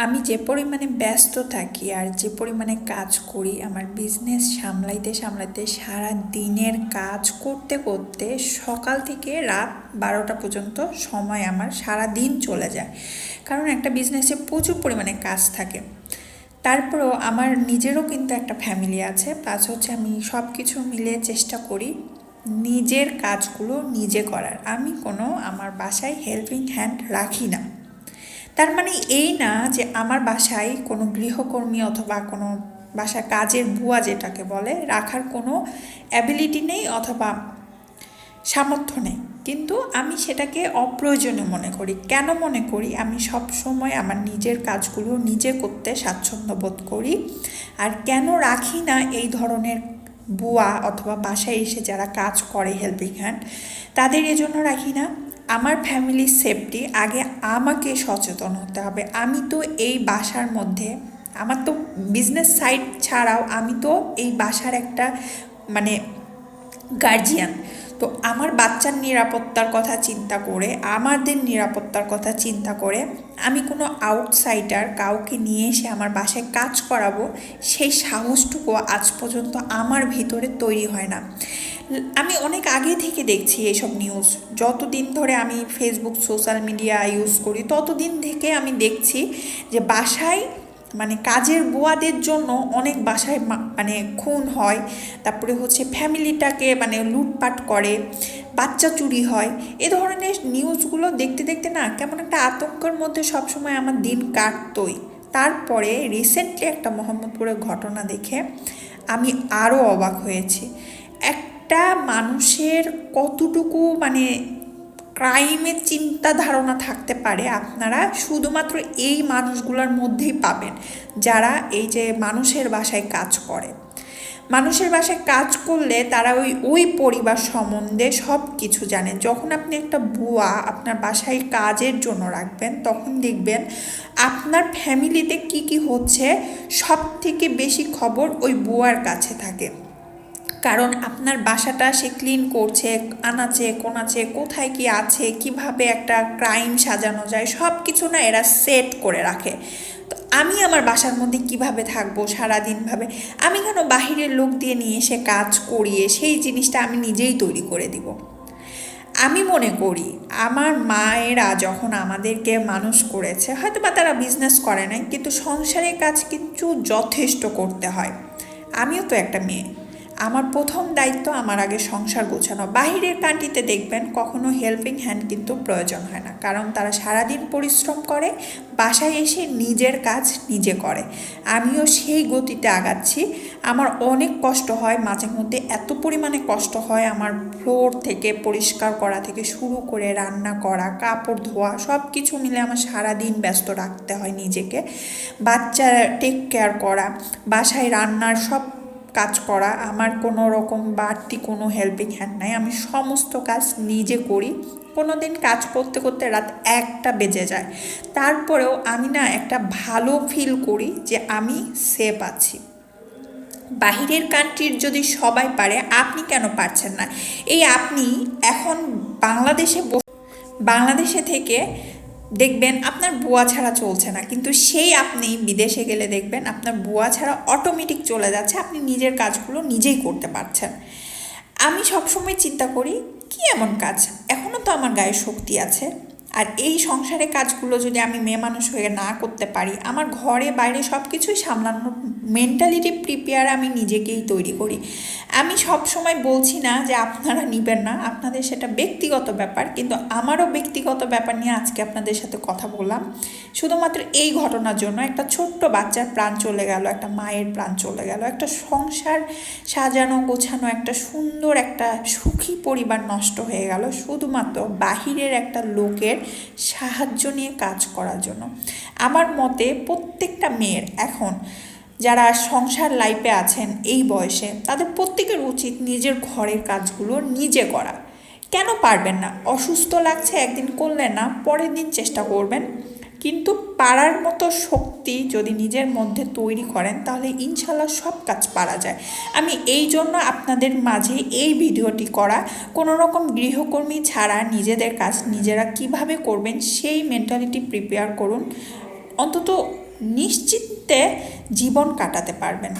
আমি যে পরিমাণে ব্যস্ত থাকি আর যে পরিমাণে কাজ করি, আমার বিজনেস সামলাইতে সামলাইতে সারা দিনের কাজ করতে করতে সকাল থেকে রাত বারোটা পর্যন্ত সময় আমার সারা দিন চলে যায়। কারণ একটা বিজনেসে প্রচুর পরিমাণে কাজ থাকে। তারপরেও আমার নিজেরও কিন্তু একটা ফ্যামিলি আছে প্লাস হচ্ছে আমি সব কিছু মিলে চেষ্টা করি নিজের কাজগুলো নিজে করার। আমি কোনো আমার বাসায় হেল্পিং হ্যান্ড রাখি না। তার মানে এই না যে আমার বাসায় কোনো গৃহকর্মী অথবা কোনো বাসায় কাজের বুয়া যেটাকে বলে, রাখার কোনো অ্যাবিলিটি নেই অথবা সামর্থ্য নেই। কিন্তু আমি সেটাকে অপ্রয়োজনীয় মনে করি। কেন মনে করি? আমি সব সময় আমার নিজের কাজগুলো নিজে করতে স্বাচ্ছন্দ্য বোধ করি। আর কেন রাখি না এই ধরনের বুয়া অথবা বাসায় এসে যারা কাজ করে হেল্পিং হ্যান্ড তাদের এজন্য রাখি না? আমার ফ্যামিলির সেফটি আগে আমাকে সচেতন হতে হবে। আমি তো এই বাসার মধ্যে, আমার তো বিজনেস সাইড ছাড়াও আমি তো এই বাসার একটা মানে গার্জিয়ান তো আমার বাচ্চার নিরাপত্তার কথা চিন্তা করে, আমাদের নিরাপত্তার কথা চিন্তা করে, আমি কোনো আউটসাইডার কাউকে নিয়ে এসে আমার বাসায় কাজ করাবো, সেই সাহসটুকু আজ পর্যন্ত আমার ভিতরে তৈরি হয় না। আমি অনেক আগে থেকে দেখছি এইসব নিউজ যতদিন ধরে আমি ফেসবুক সোশ্যাল মিডিয়া ইউজ করি, ততদিন থেকে আমি দেখছি যে বাসায় মানে কাজের বুয়াদের জন্য অনেক বাসায় মানে খুন হয়। তারপরে হচ্ছে ফ্যামিলিটাকে মানে লুটপাট করে, বাচ্চা চুরি হয়। এ ধরনের নিউজগুলো দেখতে দেখতে না কেমন একটা আতঙ্কের মধ্যে সবসময় আমার দিন কাটতই। তারপরে রিসেন্টলি একটা মোহাম্মদপুরের ঘটনা দেখে আমি আরও অবাক হয়েছি। একটা মানুষের কতটুকু মানে ক্রাইমের চিন্তা ধারণা থাকতে পারে আপনারা শুধুমাত্র এই মানুষগুলোর মধ্যেই পাবেন। যারা এই যে মানুষের বাসায় কাজ করে। মানুষের বাসায় কাজ করলে তারা ওই ওই পরিবার সম্বন্ধে সব কিছু জানে। যখন আপনি একটা বুয়া আপনার বাসায় কাজের জন্য রাখবেন, তখন দেখবেন আপনার ফ্যামিলিতে কি কি হচ্ছে সব থেকে বেশি খবর ওই বুয়ার কাছে থাকে। কারণ আপনার বাসাটা সে ক্লিন করছে, আনাচে, কোনাচে, কোথায় কি আছে, কীভাবে একটা ক্রাইম সাজানো যায় সব কিছু না এরা সেট করে রাখে। তো আমি আমার বাসার মধ্যে কীভাবে থাকব সারাদিনভাবে আমি কেন বাহিরের লোক দিয়ে নিয়ে এসে কাজ করিয়ে সেই জিনিসটা আমি নিজেই তৈরি করে দিব? আমি মনে করি আমার মায়েরা যখন আমাদেরকে মানুষ করেছে হয়তো বা তারা বিজনেস করে নাই, কিন্তু সংসারের কাজ কিন্তু যথেষ্ট করতে হয়। আমিও তো একটা মেয়ে। আমার প্রথম দায়িত্ব আমার আগে সংসার গোছানো। বাহিরের কান্ট্রিতে দেখবেন কখনো হেল্পিং হ্যান্ড কিন্তু প্রয়োজন হয় না। কারণ তারা সারাদিন পরিশ্রম করে, বাসায় এসে নিজের কাজ নিজে করে। আমিও সেই গতিতে আগাচ্ছি। আমার অনেক কষ্ট হয়, মাঝে মধ্যে এত পরিমাণে কষ্ট হয় আমার ফ্লোর থেকে পরিষ্কার করা থেকে শুরু করে রান্না করা, কাপড় ধোয়া সব কিছু মিলে আমার সারাদিন ব্যস্ত রাখতে হয় নিজেকে। বাচ্চা টেক কেয়ার করা, বাসায় রান্নার সব কাজ করা, আমার কোনো রকম বাড়তি কোনো হেল্পিং হ্যান্ড নাই। আমি সমস্ত কাজ নিজে করি। কোনো দিন কাজ করতে করতে রাত একটা বেজে যায়। তারপরেও আমি না একটা ভালো ফিল করি যে আমি সেফ আছি। বাহিরের কান্ট্রির যদি সবাই পারে, আপনি কেন পারছেন না? এই আপনি এখন বাংলাদেশে বাংলাদেশে থেকে দেখবেন আপনার বুয়া ছাড়া চলছে না। কিন্তু সেই আপনি বিদেশে গেলে দেখবেন আপনার বুয়া ছাড়া অটোমেটিক চলে যাচ্ছে, আপনি নিজের কাজগুলো নিজেই করতে পারছেন। আমি সবসময় চিন্তা করি, কি এমন কাজ? এখনও তো আমার গায়ে শক্তি আছে। আর এই সংসারে কাজগুলো যদি আমি মেয়ে মানুষ হয়ে না করতে পারি, আমার ঘরে বাইরে সব কিছুই সামলানোর মেন্টালিটি প্রিপেয়ার আমি নিজেকেই তৈরি করি। আমি সব সময় বলছি না যে আপনারা নিবেন না, আপনাদের সেটা ব্যক্তিগত ব্যাপার, কিন্তু আমারও ব্যক্তিগত ব্যাপার নিয়ে আজকে আপনাদের সাথে কথা বললাম। শুধুমাত্র এই ঘটনার জন্য একটা ছোট্ট বাচ্চার প্রাণ চলে গেল, একটা মায়ের প্রাণ চলে গেল, একটা সংসার সাজানো গোছানো, একটা সুন্দর একটা সুখী পরিবার নষ্ট হয়ে গেল, শুধুমাত্র বাহিরের একটা লোকের সাহায্য নিয়ে কাজ করার জন্য। আমার মতে প্রত্যেকটা মেয়ের এখন যারা সংসার লাইফে আছেন এই বয়সে, তাদের প্রত্যেকের উচিত নিজের ঘরের কাজগুলো নিজে করা। কেন পারবেন না? অসুস্থ লাগছে, একদিন করলেন না, পরের দিন চেষ্টা করবেন। কিন্তু পারার মতো শক্তি যদি নিজের মধ্যে তৈরি করেন, তাহলে ইনশাল্লাহ সব কাজ পারা যায়। আমি এই জন্য আপনাদের মাঝে এই ভিডিওটি করা। কোনো রকম গৃহকর্মী ছাড়া নিজেদের কাজ নিজেরা কীভাবে করবেন, সেই মেন্টালিটি প্রিপেয়ার করুন। অন্তত নিশ্চিন্তে জীবন কাটাতে পারবেন।